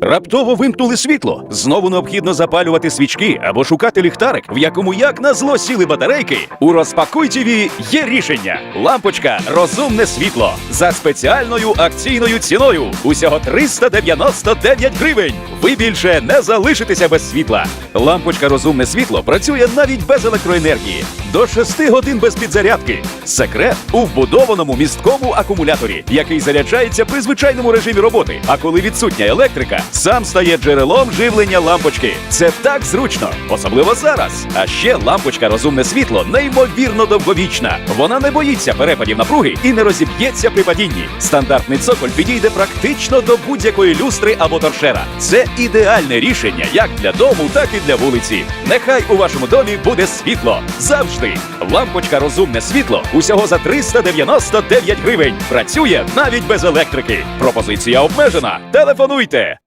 Раптово вимкнули світло. Знову необхідно запалювати свічки або шукати ліхтарик, в якому як на зло сіли батарейки. У розпакуй ТВ є рішення. Лампочка розумне світло за спеціальною акційною ціною. Усього 399 гривень. Ви більше не залишитеся без світла. Лампочка розумне світло працює навіть без електроенергії. До 6 годин без підзарядки. Секрет у вбудованому місткому акумуляторі, який заряджається при звичайному режимі роботи. А коли відсутня електрика, сам стає джерелом живлення лампочки. Це так зручно, особливо зараз. А ще лампочка розумне світло неймовірно довговічна. Вона не боїться перепадів напруги і не розіб'ється при падінні. Стандартний цоколь підійде практично до будь-якої люстри або торшера. Це ідеальне рішення як для дому, так і для вулиці. Нехай у вашому домі буде світло завжди. Лампочка розумне світло усього за 399 гривень. Працює навіть без електрики. Пропозиція обмежена. Телефонуйте.